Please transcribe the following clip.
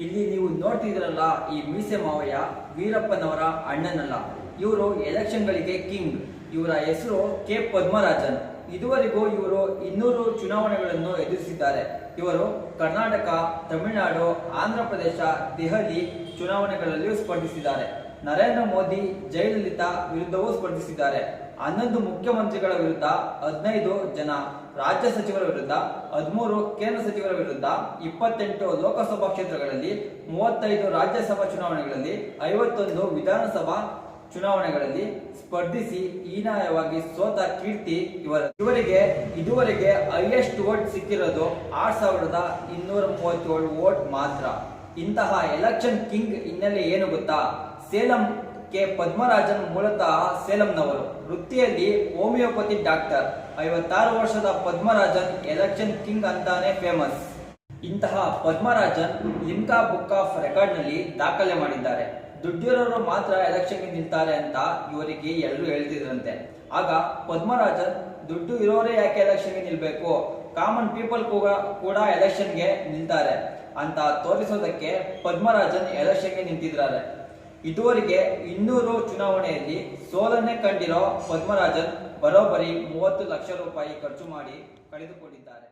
ಇಲ್ಲಿ ನೀವು ನೋಡ್ತಿದ್ರಲ್ಲ ಈ ಮೀಸೆ ಮಾವಯ್ಯ ವೀರಪ್ಪನವರ ಅಣ್ಣನಲ್ಲ. ಇವರು ಎಲೆಕ್ಷನ್ಗಳಿಗೆ ಕಿಂಗ್ ಇವರ ಹೆಸರು ಕೆ. ಪದ್ಮರಾಜನ್. ಇದುವರೆಗೂ ಇವರು ಇನ್ನೂರು ಚುನಾವಣೆಗಳನ್ನು ಎದುರಿಸಿದ್ದಾರೆ. ಇವರು ಕರ್ನಾಟಕ, ತಮಿಳುನಾಡು, ಆಂಧ್ರ ಪ್ರದೇಶ, ದೆಹಲಿ ಚುನಾವಣೆಗಳಲ್ಲಿಯೂ ಸ್ಪರ್ಧಿಸಿದ್ದಾರೆ. ನರೇಂದ್ರ ಮೋದಿ ಜಯಲಲಿತಾ ವಿರುದ್ಧವೂ ಸ್ಪರ್ಧಿಸಿದ್ದಾರೆ. ಹನ್ನೊಂದು ಮುಖ್ಯಮಂತ್ರಿಗಳ ವಿರುದ್ಧ ಹದಿನೈದು ಜನ ರಾಜ್ಯ ಸಚಿವರ ವಿರುದ್ಧ, ಹದಿಮೂರು ಕೇಂದ್ರ ಸಚಿವರ ವಿರುದ್ಧ, ಇಪ್ಪತ್ತೆಂಟು ಲೋಕಸಭಾ ಕ್ಷೇತ್ರಗಳಲ್ಲಿ, ಮೂವತ್ತೈದು ರಾಜ್ಯಸಭಾ ಚುನಾವಣೆಗಳಲ್ಲಿ, ಐವತ್ತೊಂದು ವಿಧಾನಸಭಾ ಚುನಾವಣೆಗಳಲ್ಲಿ ಸ್ಪರ್ಧಿಸಿ ಹೀನಾಯವಾಗಿ ಸೋತ ಕೀರ್ತಿ ಇವರ ಇವರಿಗೆ ಇದುವರೆಗೆ ಹೈಯೆಸ್ಟ್ ವೋಟ್ ಸಿಕ್ಕಿರೋದು ಆರ್ ಸಾವಿರದ ಇನ್ನೂರ ಮೂವತ್ತೇಳು ವೋಟ್ ಮಾತ್ರ. ಇಂತಹ ಎಲೆಕ್ಷನ್ ಕಿಂಗ್ ಹಿನ್ನೆಲೆ ಏನು ಗೊತ್ತಾ? ಸೇಲಂ ಕೆ ಪದ್ಮರಾಜನ್ ಮೂಲತಃ ಸೇಲಂನವರು. ವೃತ್ತಿಯಲ್ಲಿ ಹೋಮಿಯೋಪತಿ ಡಾಕ್ಟರ್. ಐವತ್ತಾರು ವರ್ಷದ ಪದ್ಮರಾಜನ್ ಎಲೆಕ್ಷನ್ ಕಿಂಗ್ ಅಂತಾನೆ ಫೇಮಸ್. ಇಂತಹ ಪದ್ಮರಾಜನ್ ಲಿಮ್ಕಾ ಬುಕ್ ಆಫ್ ರೆಕಾರ್ಡ್ನಲ್ಲಿ ದಾಖಲೆ ಮಾಡಿದ್ದಾರೆ. ದುಡ್ಡಿರೋರು ಮಾತ್ರ ಎಲೆಕ್ಷನ್ಗೆ ನಿಲ್ತಾರೆ ಅಂತ ಇವರಿಗೆ ಎಲ್ಲರೂ ಹೇಳ್ತಿದ್ರಂತೆ. ಆಗ ಪದ್ಮರಾಜನ್, ದುಡ್ಡು ಇರೋರೇ ಯಾಕೆ ಎಲೆಕ್ಷನ್ಗೆ ನಿಲ್ಬೇಕು? ಕಾಮನ್ ಪೀಪಲ್ ಕೂಡ ಕೂಡ ಎಲೆಕ್ಷನ್ಗೆ ನಿಲ್ತಾರೆ. ಅಂತ ತೋರಿಸೋದಕ್ಕೆ ಪದ್ಮರಾಜನ್ ಎಲೆಕ್ಷನ್ಗೆ ನಿಂತಿದ್ದಾರೆ. ಇದುವರೆಗೆ ಇನ್ನೂರು ಚುನಾವಣೆಯಲ್ಲಿ ಸೋಲನ್ನೇ ಕಂಡಿರೋ ಪದ್ಮರಾಜನ್ ಬರೋಬ್ಬರಿ ಮೂವತ್ತು ಲಕ್ಷ ರೂಪಾಯಿ ಖರ್ಚು ಮಾಡಿ ಕಳೆದುಕೊಂಡಿದ್ದಾರೆ.